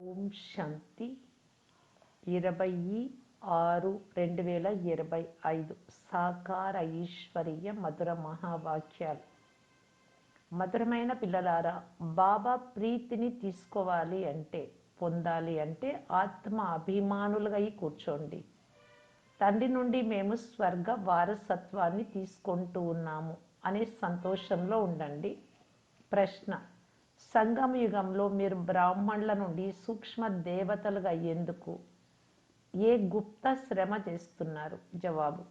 ఓం శాంతి. ఇరవై ఆరు రెండు వేల ఇరవై ఐదు సాకార ఈశ్వరీయ మధుర మహావాక్యాలు. మధురమైన పిల్లలారా బాబా ప్రీతిని తీసుకోవాలి అంటే పొందాలి అంటే ఆత్మ అభిమానులుగా అయి కూర్చోండి. తండ్రి నుండి మేము స్వర్గ వారసత్వాన్ని తీసుకుంటూ ఉన్నాము అనే సంతోషంలో ఉండండి. ప్రశ్న సంగమ యుగంలో మీరు బ్రాహ్మణుల నుండి సూక్ష్మ దేవతలుగా అయ్యేందుకు ఏ గుప్త శ్రమ చేస్తున్నారు? జవాబు.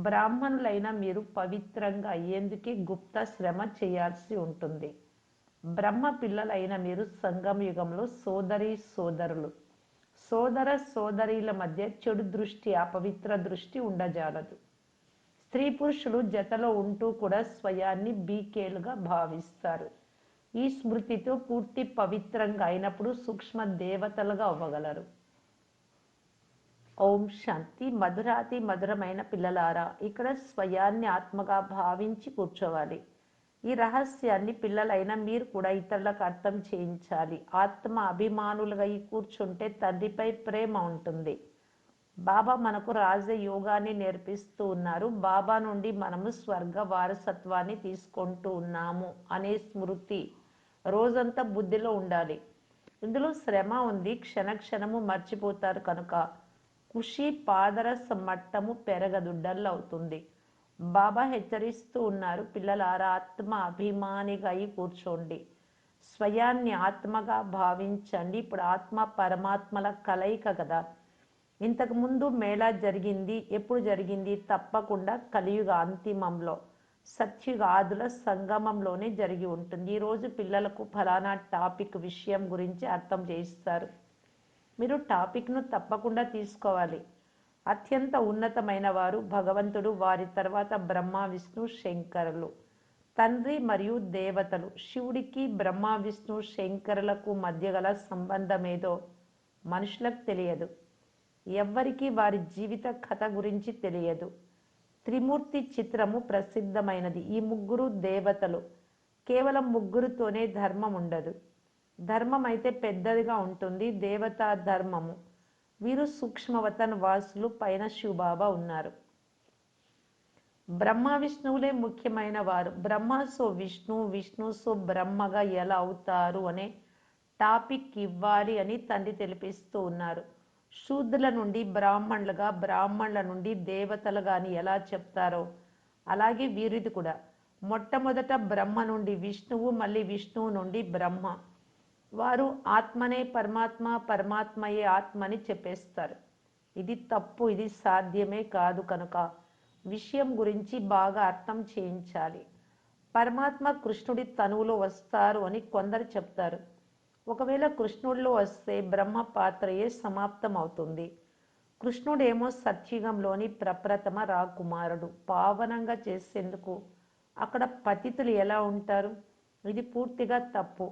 బ్రాహ్మణులైన మీరు పవిత్రంగా అయ్యేందుకే గుప్త శ్రమ చేయాల్సి ఉంటుంది. బ్రహ్మ పిల్లలైన మీరు సంగమ యుగంలో సోదరి సోదరులు. సోదర సోదరీల మధ్య చెడు దృష్టి అపవిత్ర దృష్టి ఉండజాలదు. స్త్రీ పురుషులు జతలో ఉంటూ కూడా స్వయాన్ని బీకేలుగా భావిస్తారు. ఈ స్మృతితో పూర్తి పవిత్రంగా అయినప్పుడు సూక్ష్మ దేవతలుగా అవ్వగలరు. ఓం శాంతి మధురాతి మధురమైన పిల్లలారా ఇక్కడ స్వయాన్ని ఆత్మగా భావించి కూర్చోవాలి. ఈ రహస్యాన్ని పిల్లలైన మీరు కూడా ఇతరులకు అర్థం చేయించాలి. ఆత్మ అభిమానులుగా ఈ కూర్చుంటే తండ్రిపై ప్రేమ ఉంటుంది. బాబా మనకు రాజయోగాన్ని నేర్పిస్తూ ఉన్నారు. బాబా నుండి మనము స్వర్గ వారసత్వాన్ని తీసుకుంటూ ఉన్నాము అనే స్మృతి. రోజంతా బుద్ధిలో ఉండాలి. ఇందులో శ్రమ ఉంది. క్షణక్షణము మర్చిపోతారు కనుక ఖుషి పాదరస మట్టము పెరగదు. డల్ అవుతుంది. బాబా హెచ్చరిస్తూ ఉన్నారు. పిల్లలారా ఆత్మ అభిమానిగా అయి కూర్చోండి. స్వయాన్ని ఆత్మగా భావించండి. ఇప్పుడు ఆత్మ పరమాత్మల కలయిక కదా. ఇంతకుముందు మేళా జరిగింది. ఎప్పుడు జరిగింది? తప్పకుండా కలియుగ అంతిమంలో. సత్యుగాదుల సంగమంలోనే జరిగి ఉంటుంది. ఈరోజు పిల్లలకు ఫలానా టాపిక్ విషయం గురించి అర్థం చేయిస్తారు. మీరు టాపిక్ను తప్పకుండా తీసుకోవాలి. అత్యంత ఉన్నతమైన వారు భగవంతుడు వారి తర్వాత బ్రహ్మ విష్ణు శంకరులు. తండ్రి మరియు దేవతలు. శివుడికి బ్రహ్మ విష్ణు శంకరులకు మధ్య గల సంబంధం ఏదో మనుషులకు తెలియదు. ఎవ్వరికీ వారి జీవిత కథ గురించి తెలియదు. త్రిమూర్తి చిత్రము ప్రసిద్ధమైనది. ఈ ముగ్గురు దేవతలు కేవలం ముగ్గురుతోనే ధర్మం ఉండదు. ధర్మం అయితే పెద్దదిగా ఉంటుంది. దేవతా ధర్మము. వీరు సూక్ష్మవతన్ వాసులు పైన శివబాబా ఉన్నారు. బ్రహ్మ విష్ణువులే ముఖ్యమైన వారు. బ్రహ్మ సో విష్ణు విష్ణు సో బ్రహ్మగా ఎలా అవుతారు అనే టాపిక్ ఇవ్వాలి అని తండ్రి తెలిపిస్తూ ఉన్నారు. శూద్రుల నుండి బ్రాహ్మణులుగా బ్రాహ్మణుల నుండి దేవతలుగా అని ఎలా చెప్తారో అలాగే వీరిది కూడా. మొట్టమొదట బ్రహ్మ నుండి విష్ణువు మళ్ళీ విష్ణువు నుండి బ్రహ్మ. వారు ఆత్మనే పరమాత్మ పరమాత్మయే ఆత్మని చెప్పేస్తారు. ఇది తప్పు ఇది సాధ్యమే కాదు కనుక విషయం గురించి బాగా అర్థం చేయించాలి. పరమాత్మ కృష్ణుడి తనువులో వస్తారు అని కొందరు చెప్తారు. ఒకవేళ కృష్ణుడిలో వస్తే బ్రహ్మ పాత్రయే సమాప్తం అవుతుంది కృష్ణుడేమో సత్యుగంలోని ప్రప్రథమ రాకుమారుడు. పావనంగా చేసేందుకు అక్కడ పతితులు ఎలా ఉంటారు? ఇది పూర్తిగా తప్పు.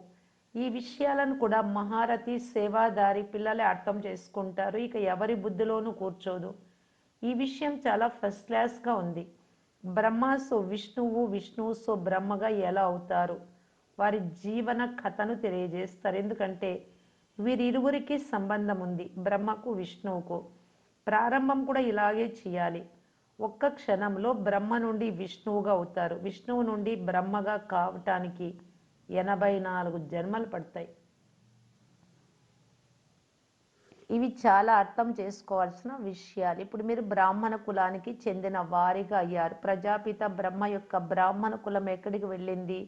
ఈ విషయాలను కూడా మహారథి సేవాదారి పిల్లలే అర్థం చేసుకుంటారు. ఇక ఎవరి బుద్ధిలోనూ కూర్చోదు. ఈ విషయం చాలా ఫస్ట్ క్లాస్గా ఉంది. బ్రహ్మ సో విష్ణువు విష్ణువు సో బ్రహ్మగా ఎలా అవుతారు? వారి జీవన కథను తెలియజేస్తారు. ఎందుకంటే వీరిరువురికి సంబంధం ఉంది. బ్రహ్మకు విష్ణువుకు. ప్రారంభం కూడా ఇలాగే చేయాలి. ఒక్క క్షణంలో బ్రహ్మ నుండి విష్ణువుగా అవుతారు. విష్ణువు నుండి బ్రహ్మగా కావటానికి ఎనభై నాలుగు జన్మలు పడతాయి. ఇవి చాలా అర్థం చేసుకోవాల్సిన విషయాలు. ఇప్పుడు మీరు బ్రాహ్మణ కులానికి చెందిన వారిగా అయ్యారు. ప్రజాపిత బ్రహ్మ యొక్క బ్రాహ్మణ కులం ఎక్కడికి వెళ్ళింది?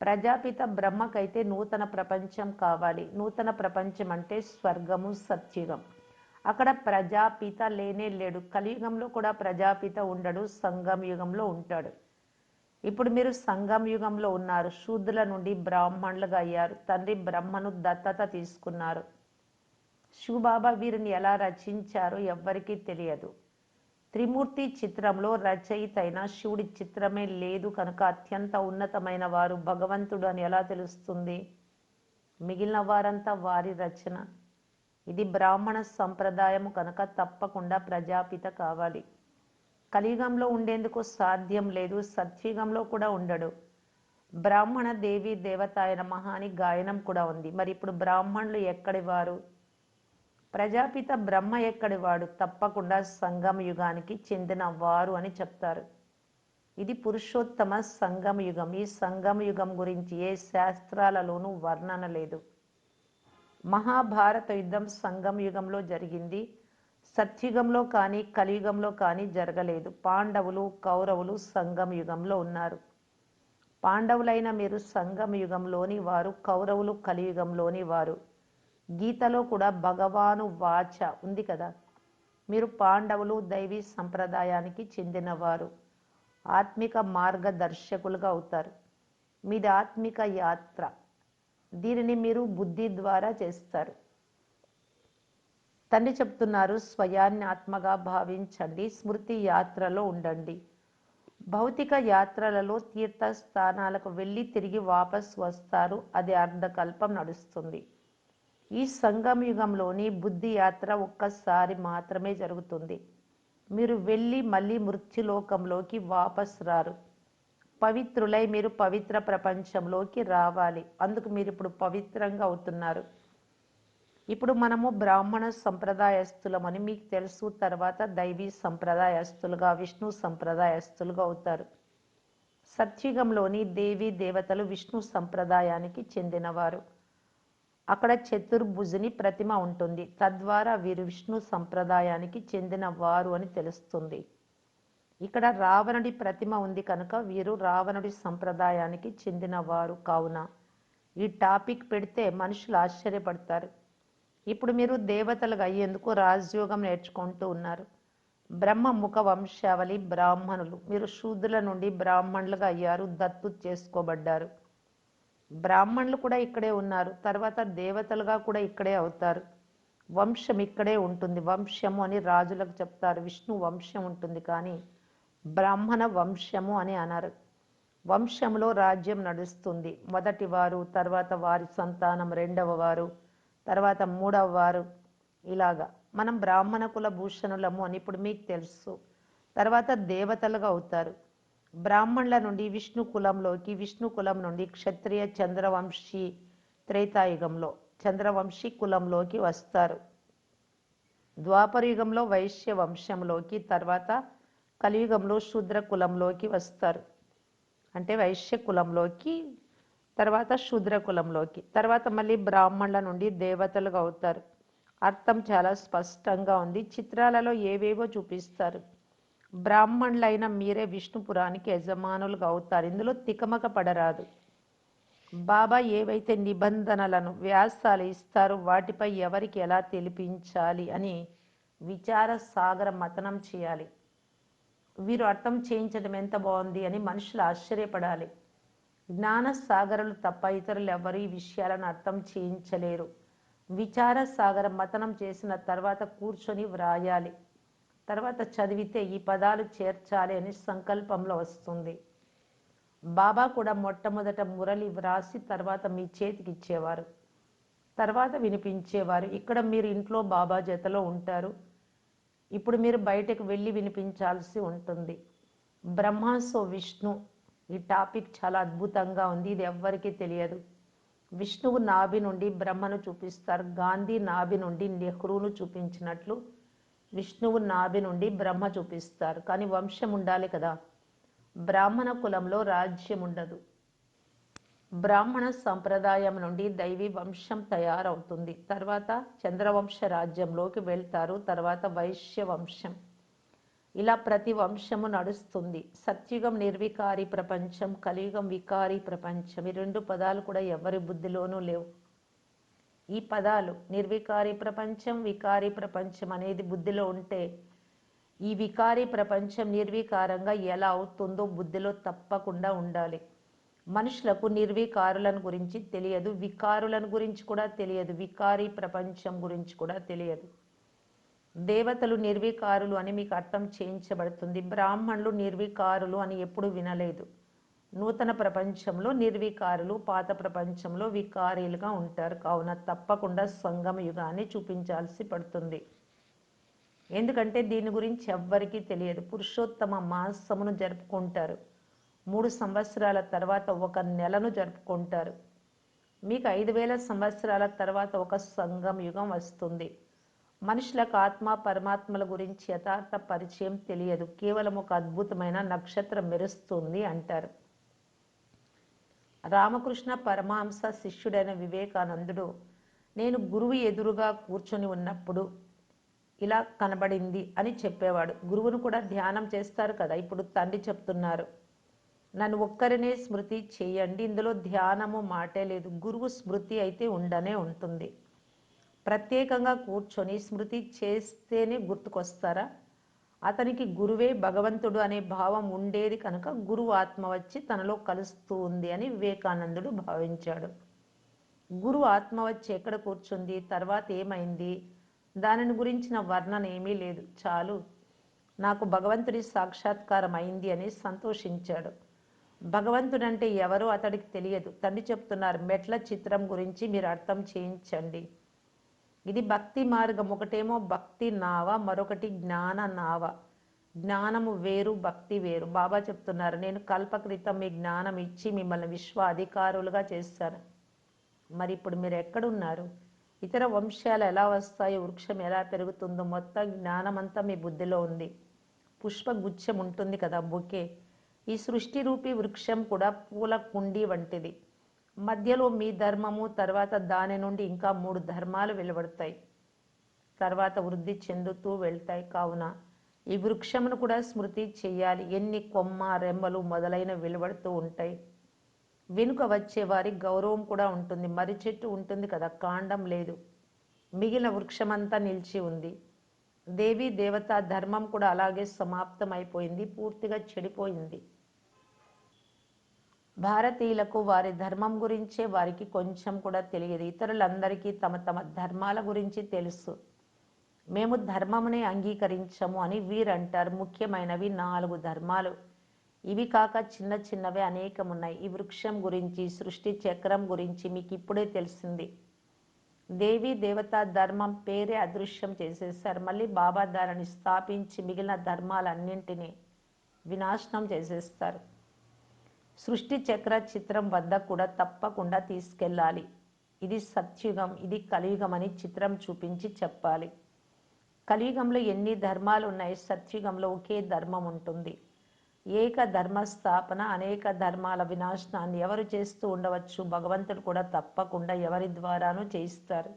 ప్రజాపిత బ్రహ్మకైతే నూతన ప్రపంచం కావాలి. నూతన ప్రపంచం అంటే స్వర్గము సత్యుగం. అక్కడ ప్రజాపిత లేనే లేడు. కలియుగంలో కూడా ప్రజాపిత ఉండడు సంగం యుగంలో ఉంటాడు. ఇప్పుడు మీరు సంగం యుగంలో ఉన్నారు. శూద్రుల నుండి బ్రాహ్మణులుగా అయ్యారు. తండ్రి బ్రహ్మను దత్తత తీసుకున్నారు. శివబాబా వీరిని ఎలా రచించారో ఎవ్వరికీ తెలియదు. త్రిమూర్తి చిత్రంలో రచయిత అయిన శివుడి చిత్రమే లేదు కనుక అత్యంత ఉన్నతమైన వారు భగవంతుడు అని ఎలా తెలుస్తుంది? మిగిలిన వారంతా వారి రచన. ఇది బ్రాహ్మణ సంప్రదాయము కనుక తప్పకుండా ప్రజాపిత కావాలి. కలియుగంలో ఉండేందుకు సాధ్యం లేదు సత్యుగంలో కూడా ఉండడు. బ్రాహ్మణ దేవి దేవత నమః అని గాయనం కూడా ఉంది. మరి ఇప్పుడు బ్రాహ్మణులు ఎక్కడి వారు? ప్రజాపిత బ్రహ్మ ఎక్కడి వాడు? తప్పకుండా సంగమ యుగానికి చెందిన వారు అని చెప్తారు. ఇది పురుషోత్తమ సంగమ యుగం. ఈ సంగమ యుగం గురించి ఏ శాస్త్రాలలోనూ వర్ణన లేదు. మహాభారత యుద్ధం సంగమ యుగంలో జరిగింది. సత్యుగంలో కానీ కలియుగంలో కానీ జరగలేదు. పాండవులు కౌరవులు సంగమ యుగంలో ఉన్నారు. పాండవులైన మీరు సంగమ యుగంలోని వారు కౌరవులు కలియుగంలోని వారు. గీతలో కూడా భగవాను వాచ ఉంది కదా. మీరు పాండవులు దైవీ సంప్రదాయానికి చెందినవారు. ఆత్మిక మార్గదర్శకులుగా అవుతారు. మీది ఆత్మిక యాత్ర. దీనిని మీరు బుద్ధి ద్వారా చేస్తారు. తండ్రి చెప్తున్నారు స్వయాన్ని ఆత్మగా భావించండి స్మృతి యాత్రలో ఉండండి. భౌతిక యాత్రలలో తీర్థస్థానాలకు వెళ్ళి తిరిగి వాపస్ వస్తారు. అది అర్ధకల్పం నడుస్తుంది. ఈ సంగమ యుగంలోని బుద్ధి యాత్ర ఒక్కసారి మాత్రమే జరుగుతుంది. మీరు వెళ్ళి మళ్ళీ మృత్యులోకంలోకి వాపస్ రారు. పవిత్రులై మీరు పవిత్ర ప్రపంచంలోకి రావాలి. అందుకు మీరు ఇప్పుడు పవిత్రంగా అవుతున్నారు. ఇప్పుడు మనము బ్రాహ్మణ సంప్రదాయస్తులమని మీకు తెలుసు. తర్వాత దైవీ సంప్రదాయస్తులుగా విష్ణు సంప్రదాయస్తులుగా అవుతారు. సత్యుగంలోని దేవీ దేవతలు విష్ణు సంప్రదాయానికి చెందినవారు. అక్కడ చతుర్భుజుని ప్రతిమ ఉంటుంది. తద్వారా వీరు విష్ణు సంప్రదాయానికి చెందిన వారు అని తెలుస్తుంది. ఇక్కడ రావణుడి ప్రతిమ ఉంది కనుక వీరు రావణుడి సంప్రదాయానికి చెందిన వారు కావున ఈ టాపిక్ పెడితే మనుషులు ఆశ్చర్యపడతారు. ఇప్పుడు మీరు దేవతలుగా అయ్యేందుకు రాజయోగం నేర్చుకుంటూ ఉన్నారు. బ్రహ్మ ముఖ వంశావళి బ్రాహ్మణులు. మీరు శూద్రుల నుండి బ్రాహ్మణులుగా అయ్యారు దత్తు చేసుకోబడ్డారు. బ్రాహ్మణులు కూడా ఇక్కడే ఉన్నారు. తర్వాత దేవతలుగా కూడా ఇక్కడే అవుతారు. వంశం ఇక్కడే ఉంటుంది. వంశము అని రాజులకు చెప్తారు. విష్ణు వంశం ఉంటుంది కానీ బ్రాహ్మణ వంశము అని అన్నారు వంశంలో రాజ్యం నడుస్తుంది. మొదటి వారు తర్వాత వారి సంతానం రెండవ వారు తర్వాత మూడవ వారు. ఇలాగా మనం బ్రాహ్మణ కుల భూషణులము అని ఇప్పుడు మీకు తెలుసు. తర్వాత దేవతలుగా అవుతారు. బ్రాహ్మణుల నుండి విష్ణు కులంలోకి విష్ణు కులం నుండి క్షత్రియ చంద్రవంశీ త్రేతాయుగంలో చంద్రవంశీ కులంలోకి వస్తారు. ద్వాపర యుగంలో వైశ్య వంశంలోకి తర్వాత కలియుగంలో శూద్ర కులంలోకి వస్తారు. అంటే వైశ్య కులంలోకి తర్వాత శూద్ర కులంలోకి తర్వాత మళ్ళీ బ్రాహ్మణుల నుండి దేవతలుగా అవుతారు. అర్థం చాలా స్పష్టంగా ఉంది. చిత్రాలలో ఏవేవో చూపిస్తారు. బ్రాహ్మణులైన మీరే విష్ణుపురానికి యజమానులుగా అవుతారు. ఇందులో తికమక పడరాదు. బాబా ఏవైతే నిబంధనలను వ్యాసాలు ఇస్తారో వాటిపై ఎవరికి ఎలా తెలిపించాలి అని విచార సాగర మతనం చేయాలి. వీరు అర్థం చేయించడం ఎంత బాగుంది అని మనుషులు ఆశ్చర్యపడాలి. జ్ఞాన సాగరులు తప్ప ఇతరులు ఎవరు ఈ విషయాలను అర్థం చేయించలేరు. విచార సాగర మతనం చేసిన తర్వాత కూర్చొని వ్రాయాలి. తర్వాత చదివితే ఈ పదాలు చేర్చాలి అని సంకల్పంలో వస్తుంది. బాబా కూడా మొట్టమొదట మురళి వ్రాసి తర్వాత మీ చేతికి ఇచ్చేవారు. తర్వాత వినిపించేవారు. ఇక్కడ మీరు ఇంట్లో బాబా జతలో ఉంటారు. ఇప్పుడు మీరు బయటకు వెళ్ళి వినిపించాల్సి ఉంటుంది. బ్రహ్మాసో విష్ణు. ఈ టాపిక్ చాలా అద్భుతంగా ఉంది. ఇది ఎవ్వరికీ తెలియదు. విష్ణువు నాభి నుండి బ్రహ్మను చూపిస్తారు. గాంధీ నాభి నుండి నెహ్రూను చూపించినట్లు విష్ణువు నాభి నుండి బ్రహ్మ చూపిస్తారు. కానీ వంశం ఉండాలి కదా. బ్రాహ్మణ కులంలో రాజ్యం ఉండదు. బ్రాహ్మణ సంప్రదాయం నుండి దైవీ వంశం తయారవుతుంది. తర్వాత చంద్రవంశ రాజ్యంలోకి వెళ్తారు. తర్వాత వైశ్య వంశం. ఇలా ప్రతి వంశము నడుస్తుంది. సత్యుగం నిర్వికారి ప్రపంచం కలియుగం వికారి ప్రపంచం. ఈ రెండు పదాలు కూడా ఎవరి బుద్ధిలోనూ లేవు. ఈ పదాలు నిర్వికారి ప్రపంచం వికారి ప్రపంచం అనేది బుద్ధిలో ఉంటే ఈ వికారి ప్రపంచం నిర్వికారంగా ఎలా అవుతుందో బుద్ధిలో తప్పకుండా ఉండాలి. మనుషులకు నిర్వికారులను గురించి తెలియదు వికారులను గురించి కూడా తెలియదు వికారి ప్రపంచం గురించి కూడా తెలియదు. దేవతలు నిర్వికారులు అని మీకు అర్థం చేయించబడుతుంది బ్రాహ్మణులు నిర్వికారులు అని ఎప్పుడు వినలేదు. నూతన ప్రపంచంలో నిర్వికారులు పాత ప్రపంచంలో వికారీలుగా ఉంటారు. కావున తప్పకుండా సంగమ యుగాన్ని చూపించాల్సి పడుతుంది. ఎందుకంటే దీని గురించి ఎవ్వరికీ తెలియదు. పురుషోత్తమ మాసమును జరుపుకుంటారు. మూడు సంవత్సరాల తర్వాత ఒక నెలను జరుపుకుంటారు. మీకు ఐదు వేల సంవత్సరాల తర్వాత ఒక సంగం యుగం వస్తుంది. మనుషులకు ఆత్మ పరమాత్మల గురించి యథార్థ పరిచయం తెలియదు. కేవలం ఒక అద్భుతమైన నక్షత్రం మెరుస్తుంది అంటారు. రామకృష్ణ పరమహంస శిష్యుడైన వివేకానందుడు నేను గురువు ఎదురుగా కూర్చొని ఉన్నప్పుడు ఇలా కనబడింది అని చెప్పేవాడు. గురువును కూడా ధ్యానం చేస్తారు కదా ఇప్పుడు తండ్రి చెప్తున్నారు. నన్ను ఒక్కరినే స్మృతి చేయండి ఇందులో ధ్యానము మాటే లేదు. గురువు స్మృతి అయితే ఉండనే ఉంటుంది. ప్రత్యేకంగా కూర్చొని స్మృతి చేస్తేనే గుర్తుకొస్తారా? అతనికి గురువే భగవంతుడు అనే భావం ఉండేది కనుక గురువు ఆత్మ వచ్చి తనలో కలుస్తూ ఉంది అని వివేకానందుడు భావించాడు. గురువు ఆత్మ వచ్చి ఎక్కడ కూర్చుంది? తర్వాత ఏమైంది? దానిని గురించిన వర్ణన ఏమీ లేదు. చాలు. నాకు భగవంతుడి సాక్షాత్కారం అయింది అని సంతోషించాడు. భగవంతుడంటే ఎవరో అతడికి తెలియదు. తండ్రి చెప్తున్నారు మెట్ల చిత్రం గురించి మీరు అర్థం చేయించండి. ఇది భక్తి మార్గం. ఒకటేమో భక్తి నావ మరొకటి జ్ఞాన నావ. జ్ఞానము వేరు భక్తి వేరు. బాబా చెప్తున్నారు నేను కల్పకృతం మీ జ్ఞానం ఇచ్చి మిమ్మల్ని విశ్వ అధికారులుగా చేస్తాను. మరి ఇప్పుడు మీరు ఎక్కడున్నారు? ఇతర వంశాలు ఎలా వస్తాయో? వృక్షం ఎలా పెరుగుతుందో? మొత్తం జ్ఞానమంతా మీ బుద్ధిలో ఉంది. పుష్పగుచ్చం ఉంటుంది కదా బొకే. ఈ సృష్టి రూపీ వృక్షం కూడా పూల కుండి వంటిది. మధ్యలో మీ ధర్మము తర్వాత దాని నుండి ఇంకా మూడు ధర్మాలు వెలువడతాయి. తర్వాత వృద్ధి చెందుతూ వెళ్తాయి. కావున ఈ వృక్షమును కూడా స్మృతి చెయ్యాలి ఎన్ని కొమ్మ రెమ్మలు మొదలైన వెలువడుతూ ఉంటాయి. వెనుక వచ్చే వారి గౌరవం కూడా ఉంటుంది. మర్రి చెట్టు ఉంటుంది కదా కాండం లేదు. మిగిలిన వృక్షమంతా నిలిచి ఉంది. దేవి దేవత ధర్మం కూడా అలాగే సమాప్తం అయిపోయింది పూర్తిగా చెడిపోయింది. భారతీయులకు వారి ధర్మం గురించే వారికి కొంచెం కూడా తెలియదు. ఇతరులందరికీ తమ తమ ధర్మాల గురించి తెలుసు. మేము ధర్మమునే అంగీకరించము అని వీరంటారు. ముఖ్యమైనవి నాలుగు ధర్మాలు. ఇవి కాక చిన్న చిన్నవి అనేకం ఉన్నాయి ఈ వృక్షం గురించి సృష్టి చక్రం గురించి మీకు ఇప్పుడే తెలిసింది. దేవి దేవతా ధర్మం పేరే అదృశ్యం చేసేసారు మళ్ళీ బాబా దానిని స్థాపించి మిగిలిన ధర్మాలన్నింటినీ వినాశనం చేసేస్తారు. సృష్టి చక్ర చిత్రం వద్ద కూడా తప్పకుండా తీసుకెళ్ళాలి. ఇది సత్యుగం ఇది కలియుగం అని చిత్రం చూపించి చెప్పాలి. కలియుగంలో ఎన్ని ధర్మాలు ఉన్నాయి సత్యుగంలో ఒకే ధర్మం ఉంటుంది. ఏక ధర్మ స్థాపన అనేక ధర్మాల వినాశనాన్ని ఎవరు చేస్తూ ఉండవచ్చు? భగవంతుడు కూడా తప్పకుండా ఎవరి ద్వారానూ చేయిస్తారు.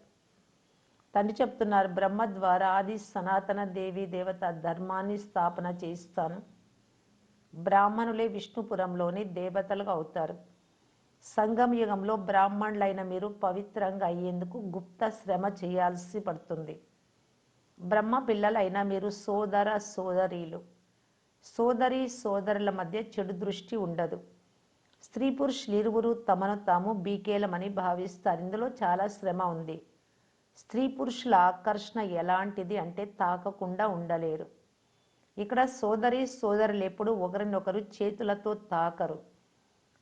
తండ్రి చెప్తున్నారు బ్రహ్మ ద్వారా ఆది సనాతన దేవి దేవత ధర్మాన్ని స్థాపన చేయిస్తాను. బ్రాహ్మణులే విష్ణుపురంలోని దేవతలుగా అవుతారు. సంగం యుగంలో బ్రాహ్మణులైన మీరు పవిత్రంగా అయ్యేందుకు గుప్త శ్రమ చేయాల్సి పడుతుంది. బ్రహ్మ పిల్లలైన మీరు సోదర సోదరీలు. సోదరి సోదరుల మధ్య చెడు దృష్టి ఉండదు. స్త్రీ పురుషులు ఇరువురు తమను తాము బీకేలమని భావిస్తారు. ఇందులో చాలా శ్రమ ఉంది. స్త్రీ పురుషుల ఆకర్షణ ఎలాంటిది అంటే తాకకుండా ఉండలేరు. ఇక్కడ సోదరి సోదరులు ఎప్పుడు ఒకరినొకరు చేతులతో తాకరు.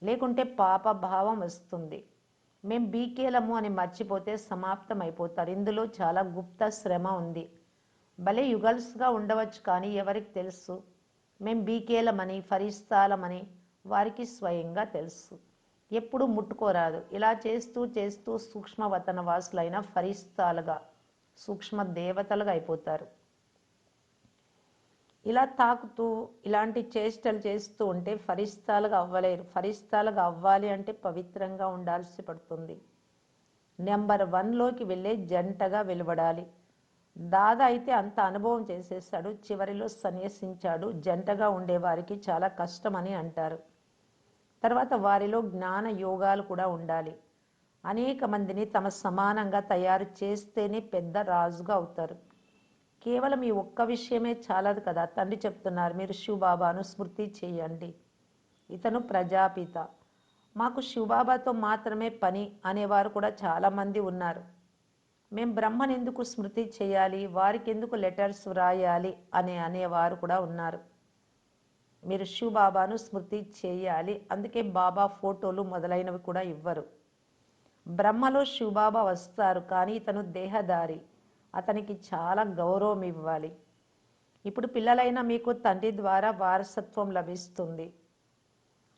లేకుంటే పాప భావం వస్తుంది. మేం బీకేలము అని మర్చిపోతే సమాప్తం అయిపోతారు ఇందులో చాలా గుప్త శ్రమ ఉంది. భలే యుగల్స్గా ఉండవచ్చు కానీ ఎవరికి తెలుసు? మేం బీకేలమని ఫరిస్తాలమని వారికి స్వయంగా తెలుసు. ఎప్పుడు ముట్టుకోరాదు. ఇలా చేస్తూ చేస్తూ సూక్ష్మవతన వాసులైన ఫరిస్తాలుగా సూక్ష్మ దేవతలుగా అయిపోతారు. ఇలా తాకుతూ ఇలాంటి చేష్టలు చేస్తూ ఉంటే ఫరిస్తాలుగా అవ్వలేరు. ఫరిస్తాలుగా అవ్వాలి అంటే పవిత్రంగా ఉండాల్సి పడుతుంది. నెంబర్ వన్లోకి వెళ్ళే జంటగా వెలువడాలి. దాదా అయితే అంత అనుభవం చేసేసాడు చివరిలో సన్యసించాడు. జంటగా ఉండేవారికి చాలా కష్టమని అంటారు. తర్వాత వారిలో జ్ఞాన యోగాలు కూడా ఉండాలి. అనేక మందిని తమ సమానంగా తయారు చేస్తేనే పెద్ద రాజుగా అవుతారు. కేవలం ఈ ఒక్క విషయమే చాలదు కదా. తండ్రి చెప్తున్నారు మీరు శివబాబాను స్మృతి చేయండి. ఇతను ప్రజాపిత. మాకు శివబాబాతో మాత్రమే పని అనేవారు కూడా చాలామంది ఉన్నారు. మేము బ్రహ్మను ఎందుకు స్మృతి చేయాలి? వారికి ఎందుకు లెటర్స్ వ్రాయాలి? అని అనేవారు కూడా ఉన్నారు. మీరు శివబాబాను స్మృతి చేయాలి. అందుకే బాబా ఫోటోలు మొదలైనవి కూడా ఇవ్వరు. బ్రహ్మలో శివబాబా వస్తారు కానీ ఇతను దేహదారి అతనికి చాలా గౌరవం ఇవ్వాలి. ఇప్పుడు పిల్లలైన మీకు తండ్రి ద్వారా వారసత్వం లభిస్తుంది.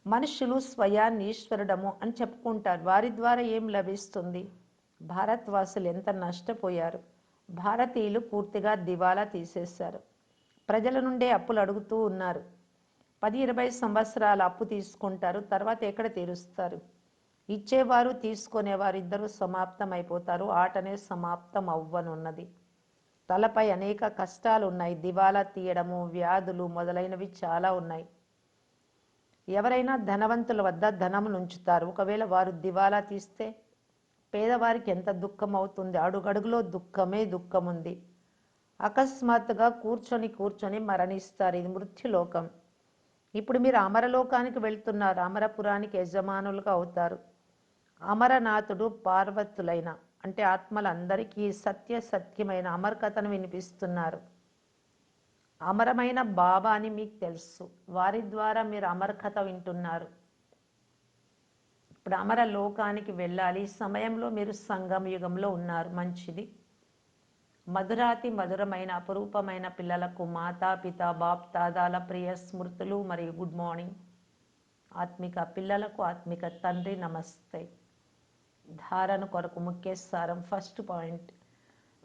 మనుషులు స్వయాన్ని ఈశ్వరుడము అని చెప్పుకుంటారు. వారి ద్వారా ఏం లభిస్తుంది? భారత్వాసులు ఎంత నష్టపోయారు. భారతీయులు పూర్తిగా దివాలా తీసేశారు. ప్రజల నుండే అప్పులు అడుగుతూ ఉన్నారు. పది ఇరవై సంవత్సరాల అప్పు తీసుకుంటారు. తర్వాత ఎక్కడ తీరుస్తారు? ఇచ్చేవారు తీసుకునేవారు ఇద్దరు సమాప్తం అయిపోతారు ఆటనే సమాప్తం అవ్వనున్నది తలపై అనేక కష్టాలు ఉన్నాయి దివాలా తీయడము వ్యాధులు మొదలైనవి చాలా ఉన్నాయి. ఎవరైనా ధనవంతుల వద్ద ధనం ఉంచుతారు ఒకవేళ వారు దివాలా తీస్తే పేదవారికి ఎంత దుఃఖం అవుతుంది అడుగడుగులో దుఃఖమే దుఃఖం ఉంది అకస్మాత్తుగా కూర్చొని కూర్చొని మరణిస్తారు. ఇది మృత్యులోకం. ఇప్పుడు మీరు అమరలోకానికి వెళ్తున్నారు. అమరపురానికి యజమానులుగా అవుతారు. అమరనాథుడు పార్వతులైన అంటే ఆత్మలందరికీ సత్య సత్యమైన అమరకథను వినిపిస్తున్నారు. అమరమైన బాబా అని మీకు తెలుసు. వారి ద్వారా మీరు అమరకథ వింటున్నారు. ఇప్పుడు అమర లోకానికి వెళ్ళాలి. సమయంలో మీరు సంగమ యుగంలో ఉన్నారు. మంచిది. మధురాతి మధురమైన అపురూపమైన పిల్లలకు మాతా పిత బాప్ తాదాల ప్రియ స్మృతులు మరియు గుడ్ మార్నింగ్. ఆత్మిక పిల్లలకు ఆత్మిక తండ్రి నమస్తే. ధారణ కొరకు ముఖ్య సారం ఫస్ట్ పాయింట్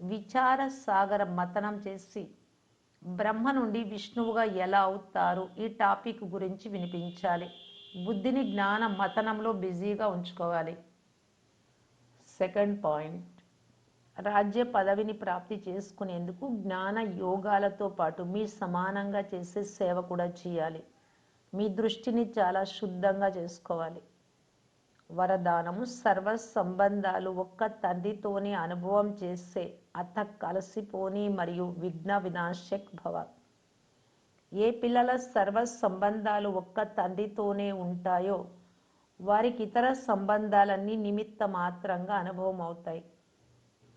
విచార సాగర మతనం చేసి బ్రహ్మ నుండి విష్ణువుగా ఎలా అవుతారు? ఈ టాపిక్ గురించి వినిపించాలి. బుద్ధిని జ్ఞాన మతనంలో బిజీగా ఉంచుకోవాలి. సెకండ్ పాయింట్ రాజ్య పదవిని ప్రాప్తి చేసుకునేందుకు జ్ఞాన యోగాలతో పాటు మీ సమానంగా చేసే సేవ కూడా చేయాలి. మీ దృష్టిని చాలా శుద్ధంగా చేసుకోవాలి. వరదానము సర్వ సంబంధాలు ఒక్క తండ్రితోనే అనుభవం చేసే అత కలిసిపోని మరియు విఘ్న వినాశక్ భవ. ఏ పిల్లల సర్వ సంబంధాలు ఒక్క తండ్రితోనే ఉంటాయో వారికి ఇతర సంబంధాలన్నీ నిమిత్త మాత్రంగా అనుభవం అవుతాయి.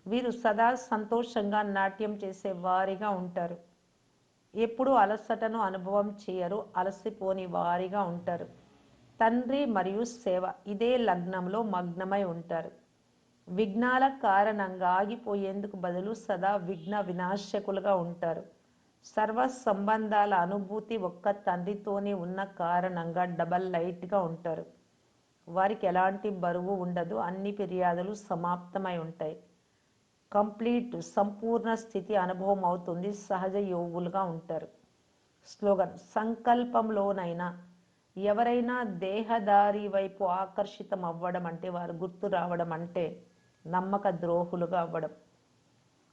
వీరు సదా సంతోషంగా నాట్యం చేసే వారిగా ఉంటారు. ఎప్పుడూ అలసటను అనుభవం చేయరు అలసిపోని వారిగా ఉంటారు. తండ్రి మరియు సేవ ఇదే లగ్నంలో మగ్నమై ఉంటారు. విఘ్నాల కారణంగా ఆగిపోయేందుకు బదులు సదా విఘ్న వినాశకులుగా ఉంటారు. సర్వ సంబంధాల అనుభూతి ఒక్క తండ్రితోనే ఉన్న కారణంగా డబల్ లైట్గా ఉంటారు. వారికి ఎలాంటి బరువు ఉండదు అన్ని ఫిర్యాదులు సమాప్తమై ఉంటాయి. కంప్లీట్ సంపూర్ణ స్థితి అనుభవం అవుతుంది సహజ యోగులుగా ఉంటారు. స్లోగన్ సంకల్పంలోనైనా ఎవరైనా దేహదారి వైపు ఆకర్షితం అవ్వడం అంటే వారు గుర్తు రావడం అంటే నమ్మక ద్రోహులుగా అవ్వడం.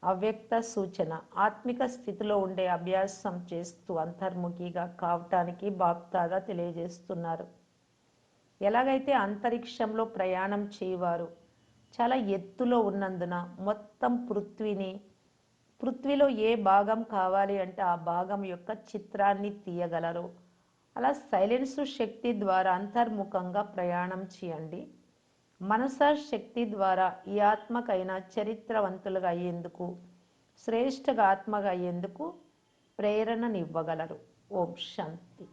అవ్యక్త సూచన ఆత్మిక స్థితిలో ఉండే అభ్యాసం చేస్తూ అంతర్ముఖిగా కావటానికి బాప్తాగా తెలియజేస్తున్నారు. ఎలాగైతే అంతరిక్షంలో ప్రయాణం చేయవారు చాలా ఎత్తులో ఉన్నందున మొత్తం పృథ్వీని పృథ్వీలో ఏ భాగం కావాలి అంటే ఆ భాగం యొక్క చిత్రాన్ని తీయగలరు. అలా సైలెన్స్ శక్తి ద్వారా అంతర్ముఖంగా ప్రయాణం చేయండి. మనస శక్తి ద్వారా ఈ ఆత్మకైనా చరిత్రవంతులుగా అయ్యేందుకు శ్రేష్టగా ఆత్మగా అయ్యేందుకు ప్రేరణనివ్వగలరు. ఓం శాంతి.